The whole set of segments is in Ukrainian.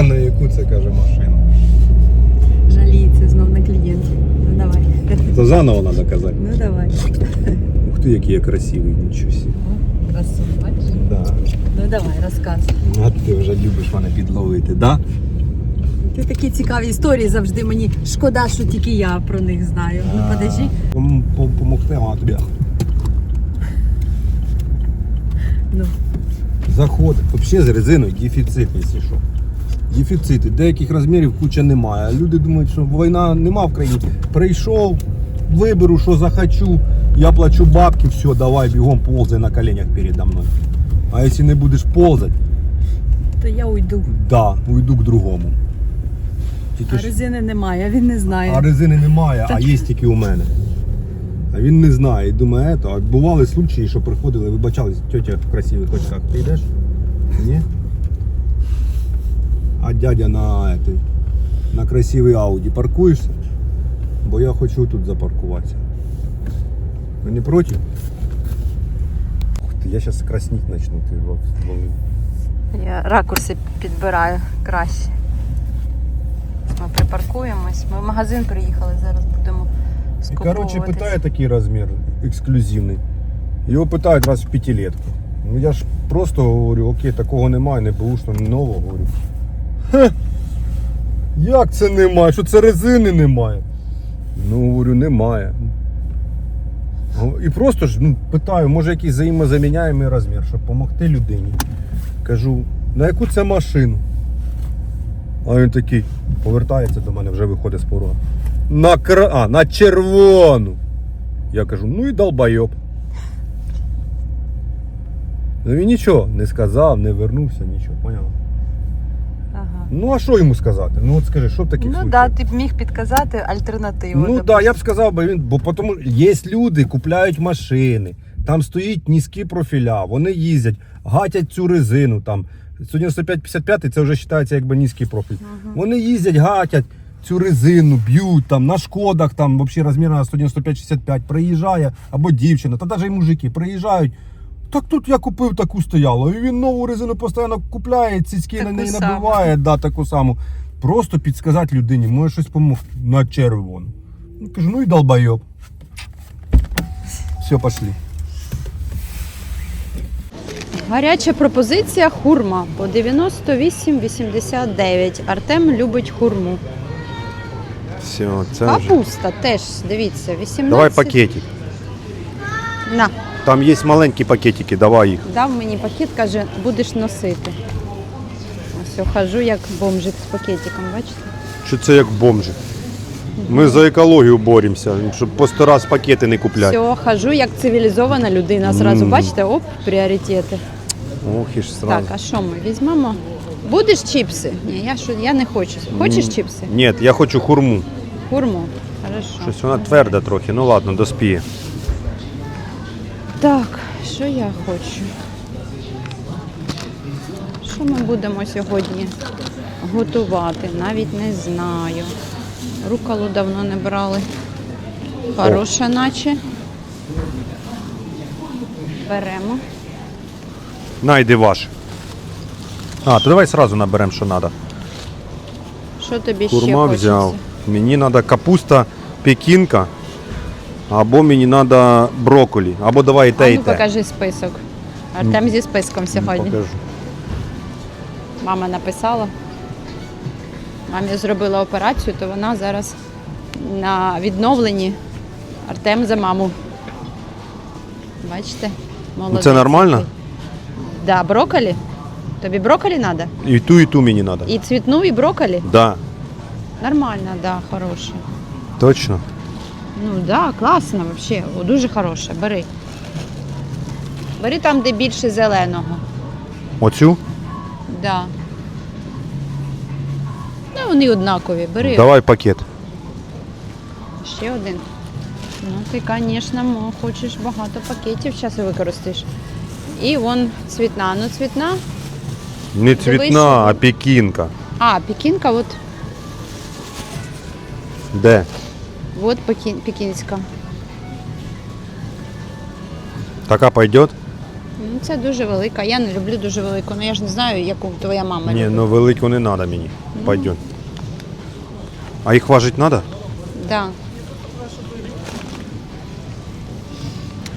А на яку це каже машина? Жаліється знов на клієнтів. Ну давай. То заново треба казати. Ну давай. Ух ти, який я красивий, нічого сі. Красу, бачиш? Да. Ну давай, розказуй. А ти вже любиш мене підловити, да? Ти такі цікаві історії завжди мені шкода, що тільки я про них знаю. Ну подожди. Пом- пом- Помогти, а тобі. Ну. Заходить. Взагалі з резиною дефіцит, якщо що. Дефіцити. Деяких розмірів куча немає. Люди думають, що війна нема в країні. Прийшов, виберу, що захочу, я плачу бабки, все, давай бігом ползай на коленях передо мною. А якщо не будеш ползати, То я уйду. да, уйду к другому. Тільки А ж- резини немає, він не знає. а резини немає, а є тільки у мене. А він не знає і думає, ето, а бували случаї, що приходили, вибачались, тетя в красивих очках, ти йдеш? Ні? А дядя на, этой, на красивий Ауді паркуєшся? Бо я хочу тут запаркуватися. Ви не проти? Ух ти, я зараз красніть почну. Ти, во- Я ракурси підбираю краще. Ми припаркуємось. Ми в магазин приїхали, зараз будемо І скуповуватись. коротше питає такий розмір ексклюзивний. Його питають раз в п'ятилетку. Ну я ж просто говорю, окей, такого немає, не бушно, не нового говорю. Хе! Як це немає? Що це резини немає? Ну, говорю, немає. І просто ж ну, питаю, може якийсь взаємозаміняємий розмір, щоб допомогти людині. Кажу, на яку це машину? А він такий повертається до мене, вже виходить з порога. На кра... а, на червону. Я кажу, ну і долбойоб. Ну він нічого не сказав, не вернувся, нічого, поняв? Ну а що йому сказати? Ну от скажи, що в таких Ну случаях? да, ти б міг підказати альтернативу. Ну так, да, я б сказав, би він, бо тому є люди, купляють машини, там стоїть низькі профіля, вони їздять, гатять цю резину там. 195-55 це вже вважається якби низький профіль. Вони їздять, гатять цю резину, б'ють там на шкодах, там взагалі розмір на 195-65, приїжджає, або дівчина, та навіть і мужики приїжджають. Так тут я купив таку стоялу. І він нову резину постійно купляє, цицьки на неї саму. набиває, да, таку саму. Просто підсказати людині, може щось допомогти на червону. Ну, кажу, ну і долбойоб. Все, пошли. Гаряча пропозиція хурма по 98,89. Артем любить хурму. Все, це Капуста теж, дивіться, 18. Давай пакетик. На, Там є маленькі пакетики, давай їх. дав мені пакет, каже, будеш носити. Ось хожу як бомжик з пакетиком, бачите? Що це як бомжи. Ми за екологію боремося, щоб по сто раз пакети не купляти. Все, хожу як цивілізована людина. Зразу Мм. бачите, оп, пріоритети. Ох, і ж Так, а що ми візьмемо? Будеш чіпси? Ні, я що я не хочу. Хочеш М. чіпси? Ні, я хочу хурму. Хурму. Хорошо. Щось вона тверда трохи, ну ладно, доспіє. Так, що я хочу? Що ми будемо сьогодні готувати? Навіть не знаю. Руколу давно не брали. Хороша наче. Беремо. Найди ваш. А, то давай сразу наберемо, що треба. Що тобі ще Хурма хочеться? взяв. Мені треба капуста, пекінка, або мені треба брокколі, або давай і те, і ну те. покажи список. Артем зі списком сьогодні. Покажу. Мама написала. Мамі зробила операцію, то вона зараз на відновленні. Артем за маму. Бачите? Молодець. Ну, це нормально? Да, брокколі. Тобі брокколі треба? І ту, і ту мені треба. І цвітну, і брокколі? Да, Нормально, да, хороше. точно. Ну да, класно взагалі. Дуже хороше. Бери. Бери там, де більше зеленого. Оцю? Да. Ну, вони однакові. Бери. Давай пакет. Ще один. Ну, ти, звісно, хочеш багато пакетів зараз використаєш. І вон цвітна. Ну, цвітна. Не Дивись, цвітна, а пекінка. А, пекінка, от, Де? от пекін, пекінська. Така пойдет? Ну, це дуже велика. Я не люблю дуже велику, ну я ж не знаю, яку твоя мама Ні, любить. ну велику не треба мені. Пойдем. А їх важить треба? Да.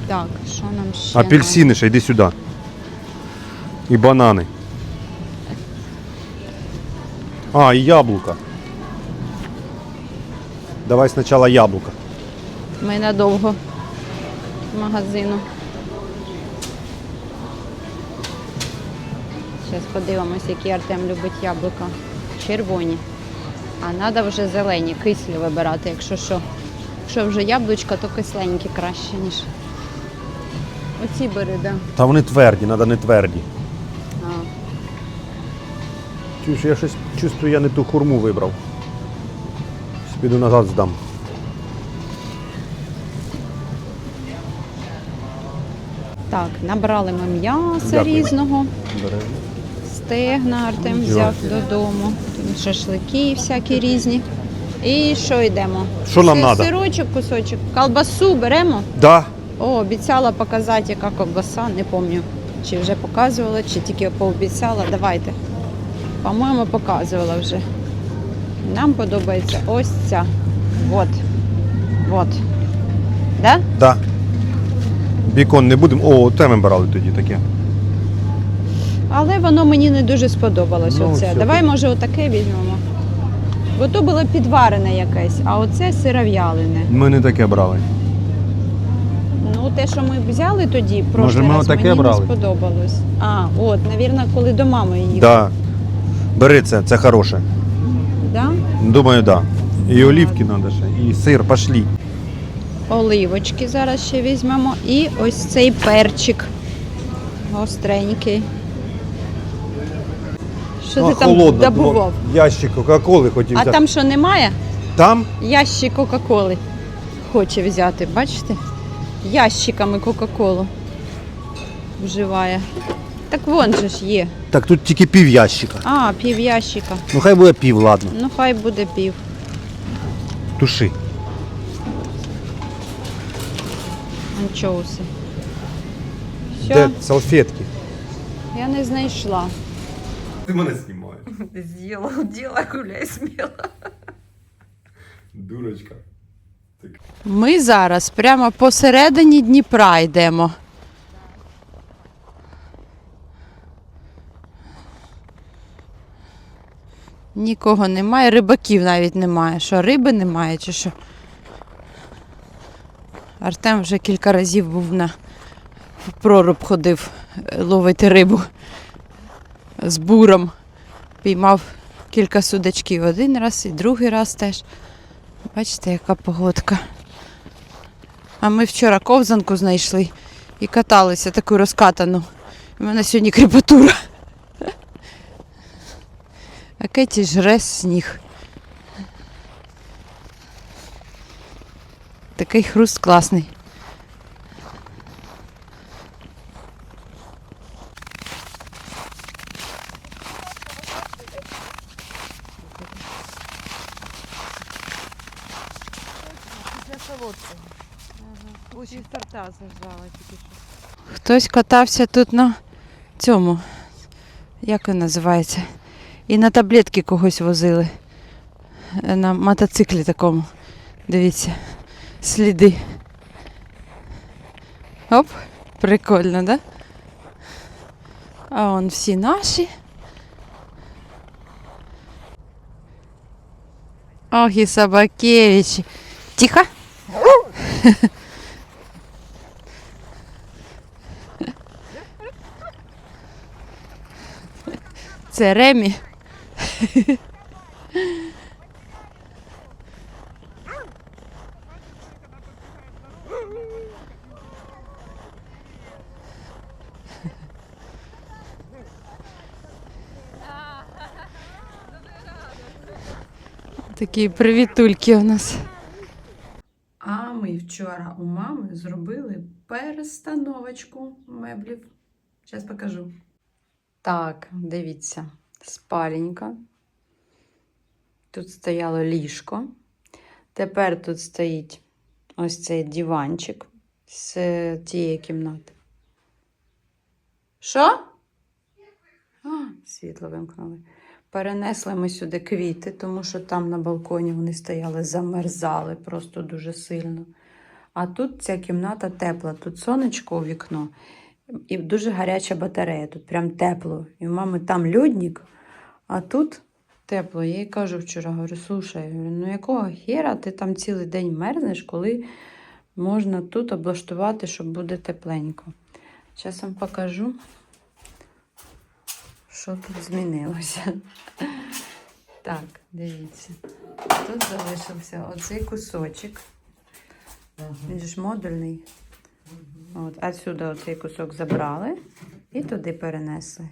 Так, що нам ще? Апельсини ще, йди сюди. І банани. А, і яблука. Давай спочатку яблука. Ми надовго з магазину. Зараз подивимось, які Артем любить яблука. Червоні. А треба вже зелені, кислі вибирати, якщо що. Якщо вже яблучка, то кисленькі краще, ніж. Оці бери, да. Та вони тверді, треба не тверді. А. Чуєш, я щось чувствую, я не ту хурму вибрав. Піду назад здам. Так, набрали ми м'яса різного. Стегна Артем взяв Дякую. додому. Тут шашлики всякі різні. І що йдемо? Що нам Си- надо? Сирочок, кусочок. Колбасу беремо. Да. О, обіцяла показати, яка ковбаса, не пам'ятаю, чи вже показувала, чи тільки пообіцяла. Давайте. По-моєму, показувала вже. Нам подобається ось ця. Вот. Вот. Да? Да. Бікон не будемо. О, те ми брали тоді таке. Але воно мені не дуже сподобалось. Ну, оце. все, Давай, може, отаке візьмемо. Бо то було підварене якесь, а оце сиров'ялене. Ми не таке брали. Ну, те, що ми взяли тоді, Може, прошлий ми раз, отаке мені брали? не сподобалось. А, от, навірно, коли до мами їхали. Да. Бери це, це хороше. Да? Думаю, да. І олівки треба ще, і сир, пошлі. Оливочки зараз ще візьмемо. І ось цей перчик. Гостренький. Що ти там добував? Ящик Кока-Коли хотів А взяти. там що немає? Там? Ящик Кока-Коли. Хоче взяти, бачите? Ящиками Кока-Колу вживає. Так вон же ж є. Так тут тільки пів ящика. А, пів ящика. Ну хай буде пів, ладно. Ну хай буде пів. Туши. Анчоуси. Все, Де салфетки? я не знайшла. Ти мене знімаєш. Сделал дело, гуляй сміло. Дурочка. Ми зараз прямо посередині Дніпра йдемо. Нікого немає, рибаків навіть немає. Що, риби немає чи що? Артем вже кілька разів був на в проруб ходив е, ловити рибу з буром. Піймав кілька судачків один раз і другий раз теж. Бачите, яка погодка. А ми вчора ковзанку знайшли і каталися таку розкатану. У мене сьогодні кріпатура. А Кеті жре сніг. Такий хруст класний. Хтось катався тут на цьому. Як він називається? І на таблетки когось возили. На мотоциклі такому. Дивіться. Сліди. Оп, прикольно, да? А он всі наші. Ох, і собакевичі. Тихо. Це Ремі. Такі привітульки у нас. А ми вчора у мами зробили перестановочку меблів. Зараз покажу. Так, дивіться, спаленька. Тут стояло ліжко. Тепер тут стоїть ось цей диванчик з тієї кімнати. Що? А, світло вимкнули. Перенесли ми сюди квіти, тому що там на балконі вони стояли, замерзали просто дуже сильно. А тут ця кімната тепла, тут сонечко у вікно і дуже гаряча батарея. Тут прям тепло. І у мами там льодник, а тут тепло. Я їй кажу вчора, говорю, слушай, ну якого хера ти там цілий день мерзнеш, коли можна тут облаштувати, щоб буде тепленько. Зараз вам покажу, що тут змінилося. Так, дивіться. Тут залишився оцей кусочок. Він ж модульний. От, отсюди оцей кусок забрали і туди перенесли.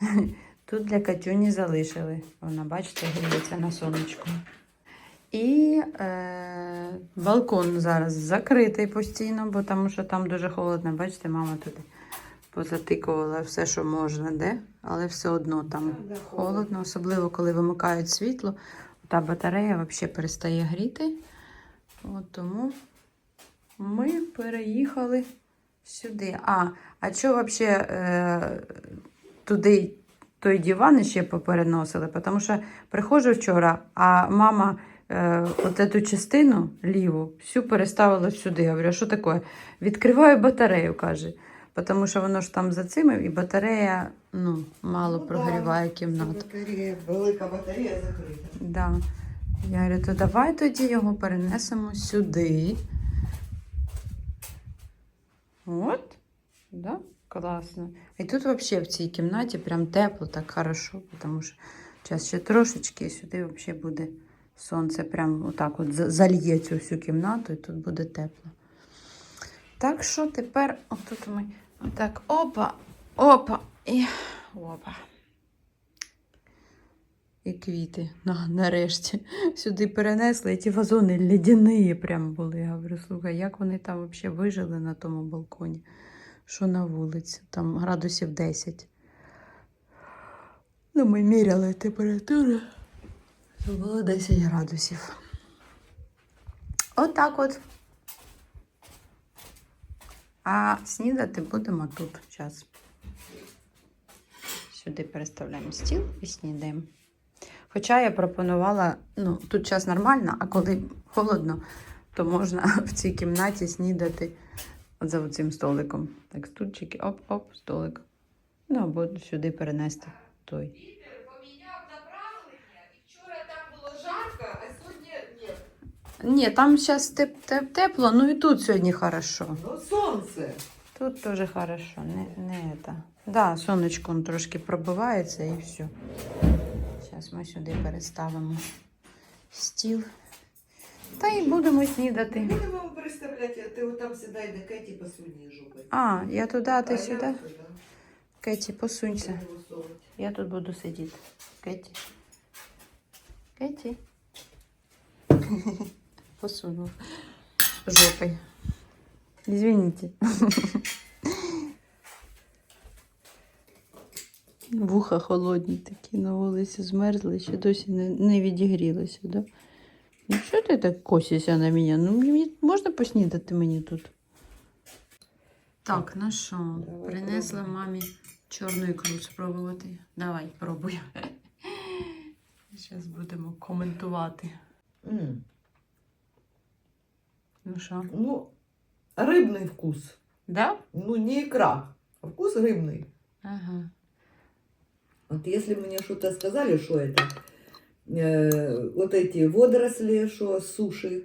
Тут для Катюні залишили. Вона, бачите, гріється на сонечку. І е, балкон зараз закритий постійно, бо тому що там дуже холодно. Бачите, мама туди позатикувала все, що можна, де? але все одно там холодно, особливо коли вимикають світло. Та батарея взагалі перестає гріти. От тому ми переїхали сюди. А, а що взагалі е, туди той диван ще попереносили? Тому що приходжу вчора, а мама е, от цю частину ліву всю переставила сюди. Я говорю, «А що таке? Відкриваю батарею, каже. Тому що воно ж там за цим, і батарея ну, мало Ну, прогріває да, кімнату. Батарея, велика батарея закрита. Да. Я говорю, то давай тоді його перенесемо сюди. От. Да? Класно. І тут взагалі в цій кімнаті прям тепло, так хорошо, тому що зараз ще трошечки і сюди взагалі буде сонце прям отак от зальє цю всю кімнату і тут буде тепло. Так що тепер отут ми отак опа, опа і опа. І квіти на, нарешті сюди перенесли. І ті вазони ледяні прям були. Я говорю, слухай, як вони там взагалі вижили на тому балконі? Що на вулиці? Там градусів 10. Ну, ми міряли температуру. То було 10 градусів. Отак от. А снідати будемо тут час. Сюди переставляємо стіл і снідаємо. Хоча я пропонувала, ну, тут час нормально, а коли холодно, то можна в цій кімнаті снідати от за цим столиком. Так, стульчики, оп-оп, столик. Ну, або сюди перенести той. ні. Ні, там зараз теп теп тепло, ну і тут сьогодні хорошо. Ну, сонце. Тут теж хорошо, не, не это. Да, сонечко он трошки пробивається і все. Зараз ми сюди переставимо стіл. Та й будемо снідати. Будемо представляти, а ти отам сідай, де Кеті посуні жопи. А, я туди, а ти сюди? Кеті, посунься. Я тут буду сидіти. Кеті. Кеті. Посунув жопой. Извините. Вуха холодні такі на вулиці змерзли, ще досі не, не відігрілися, да? Ну що ти так косишся на мене? Ну мені можна поснідати мені тут? Так, ну що, Давай принесла пробуй. мамі чорну ікру спробувати. Давай, пробуй. Зараз будемо коментувати. М, Ну що? Ну, рибний вкус. Да? Ну, не икра, а вкус рыбный. Ага. Вот если мне что-то сказали, что это, э, вот эти водоросли, что с суши,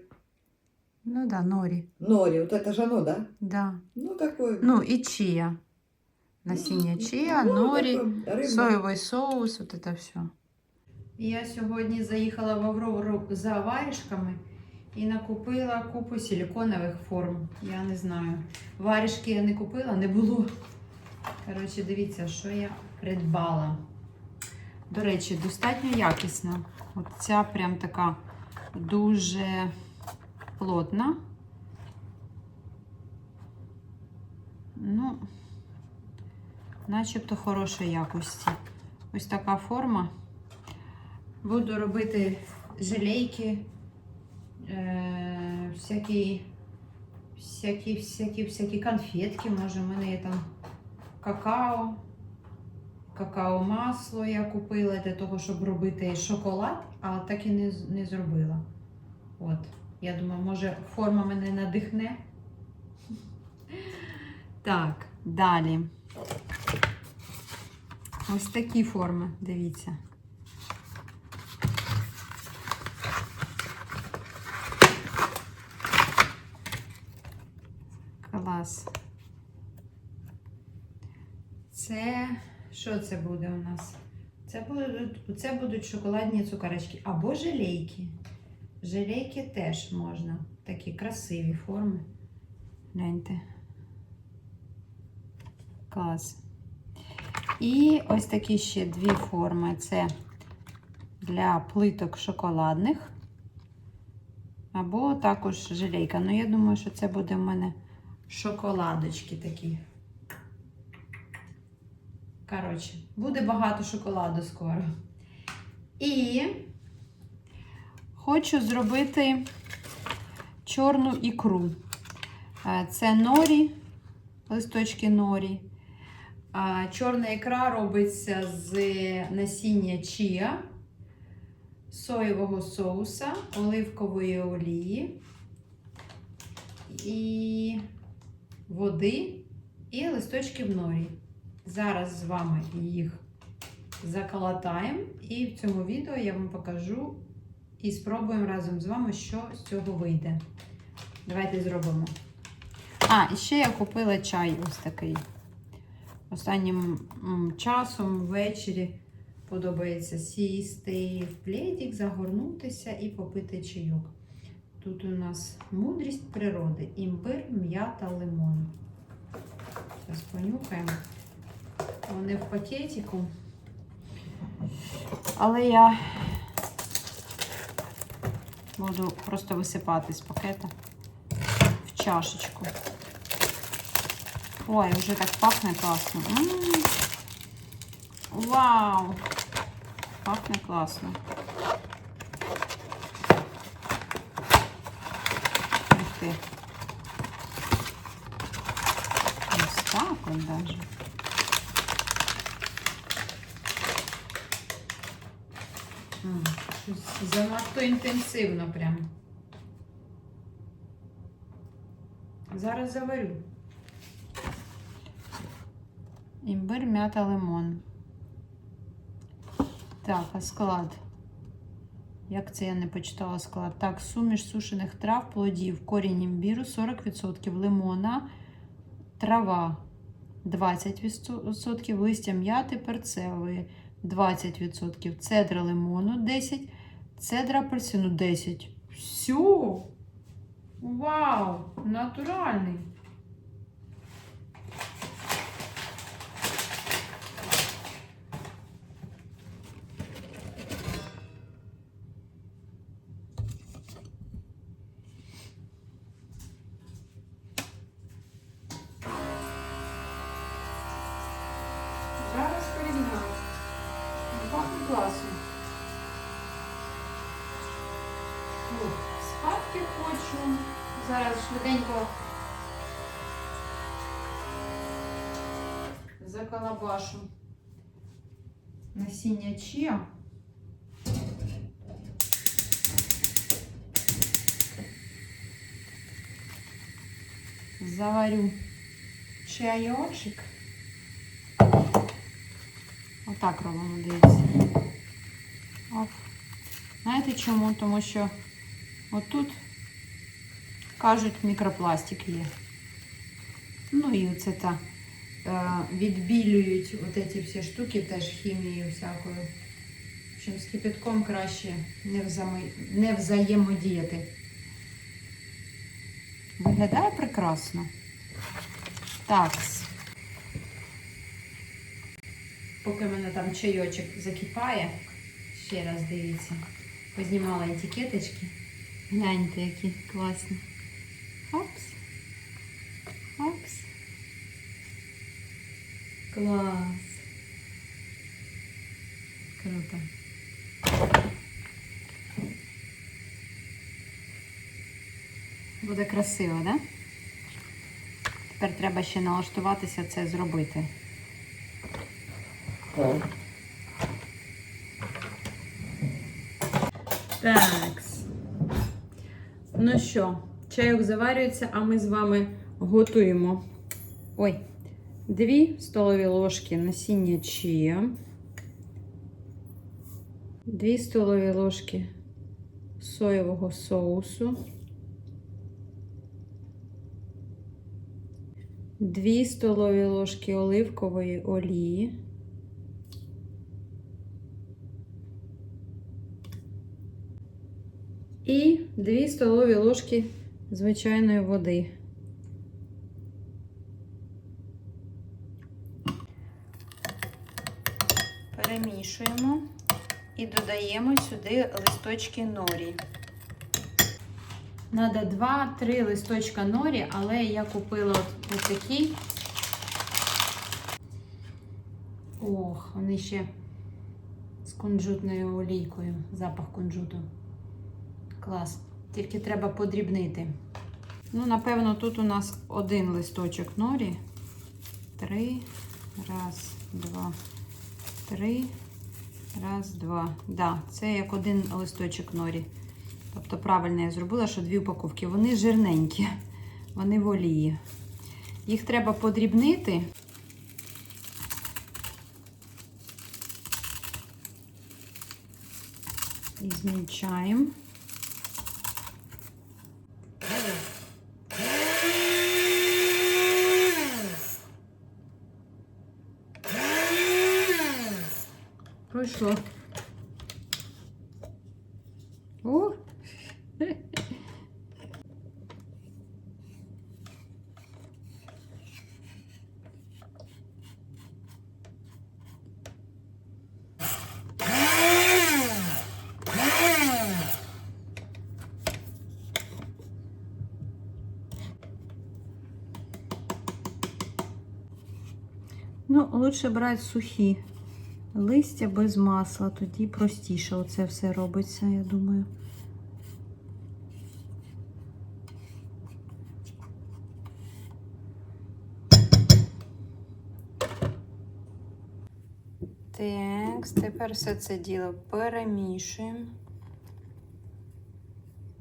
Ну да, норі. нори, вот это же оно, да? Да. Ну, такое. Ну і чия. Насіння чия, Ну, норі, такое рыбное. соєвий соус, от це все. Я сьогодні заїхала в Аврору за варішками і накупила купу силиконових форм. Я не знаю. Варішки я не купила, не було. Коротше, дивіться, що я придбала. До речі, достатньо якісна. От ця прям така дуже плотна. Ну, начебто хорошої якості. Ось така форма. Буду робити желейки, е, всякі, всякі, всякі, всякі конфетки. Може, в мене є там какао. Какао масло я купила для того, щоб робити шоколад, а так і не, не зробила. От. Я думаю, може форма мене надихне. Так, далі. Ось такі форми, дивіться. Клас. Це що це буде у нас? Це будуть, це будуть шоколадні цукерочки або желейки. Желейки теж можна. Такі красиві форми. Гляньте. Клас. І ось такі ще дві форми. Це для плиток шоколадних. Або також желейка. Ну, я думаю, що це буде в мене шоколадочки такі. Коротше, буде багато шоколаду скоро. І хочу зробити чорну ікру. Е, Це норі, листочки норі. Чорна ікра робиться з насіння чія, соєвого соуса, оливкової олії і води і листочків норі. Зараз з вами їх заколотаємо, і в цьому відео я вам покажу і спробуємо разом з вами, що з цього вийде. Давайте зробимо. А, і ще я купила чай ось такий. Останнім часом ввечері подобається сісти в пледик, загорнутися і попити чайок. Тут у нас мудрість природи, імбир, м'ята, лимон. Зараз понюхаємо. Вони в пакетику. Але я буду просто висипати з пакета в чашечку. Ой, вже так пахне класно. М. Вау! Пахне класно. Ух ти. Ось так от даже. М, Щось занадто інтенсивно прям. Зараз заварю. Імбир, м'ята, лимон. Так, а склад. Як це я не почитала склад? Так, суміш сушених трав, плодів, корінь імбіру 40%, лимона, трава 20%, листя м'яти перцевої 20%, цедра лимону 10%, цедра апельсину 10%. Все! Вау! Натуральний! Закалабашу насіння чия. Заварю чайочок. Отак робимо, дивіться. Оп. Знаєте чому? Тому що отут, кажуть, мікропластик є. Ну і оце та відбілюють от ці всі штуки, теж хімією всякою. Общем, з кипятком краще не, взаємо... не взаємодіяти. Виглядає прекрасно. Так. Поки в мене там чайочок закипає, ще раз дивіться, познімала етикеточки. Гляньте, які класні. Опс. Клас. Круто. Буде красиво. Да? Тепер треба ще налаштуватися це зробити. Так. Ну що, чайок заварюється, а ми з вами готуємо. Ой, дві столові ложки насіння чия. Дві столові ложки соєвого соусу. Дві столові ложки оливкової олії. І 2 столові ложки звичайної води. Перемішуємо і додаємо сюди листочки норі. Надо 2-3 листочка норі, але я купила от такі. Ох, вони ще з кунжутною олійкою, запах кунжуту. Клас. Тільки треба подрібнити. Ну, напевно, тут у нас один листочок норі. Три. Раз, два, три. Раз, два. Да, це як один листочок норі. Тобто, правильно я зробила, що дві упаковки. Вони жирненькі, вони в олії. Їх треба подрібнити. І змільчаємо. Пройшло. О! Ну, лучше брати сухі листя без масла, тоді простіше оце все робиться, я думаю. Так, тепер все це діло перемішуємо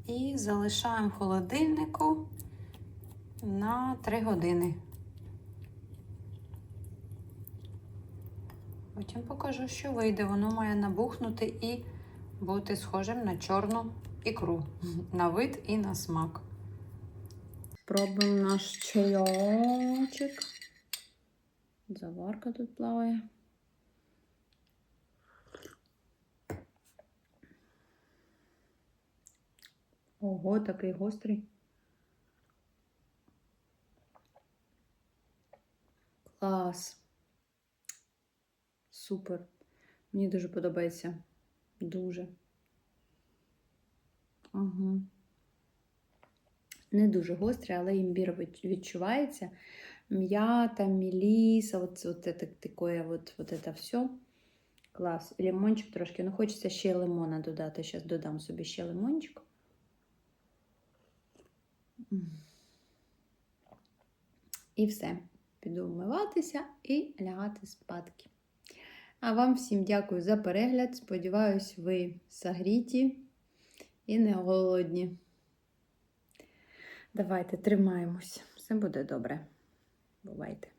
і залишаємо в холодильнику на 3 години. Потім покажу, що вийде. Воно має набухнути і бути схожим на чорну ікру. На вид і на смак. Пробуємо наш чайочок. Заварка тут плаває. Ого, такий гострий. Клас. Супер. Мені дуже подобається. Дуже. Ага. Не дуже гострий, але імбір від- відчувається. М'ята, міліса, от, от, это, таке, от, от это все. Клас. Лимончик трошки. Ну, хочеться ще лимона додати. Зараз додам собі ще лимончик. І все. Піду вмиватися і лягати спадки. А вам всім дякую за перегляд. Сподіваюсь, ви сагріті і не голодні. Давайте тримаємось. Все буде добре. Бувайте!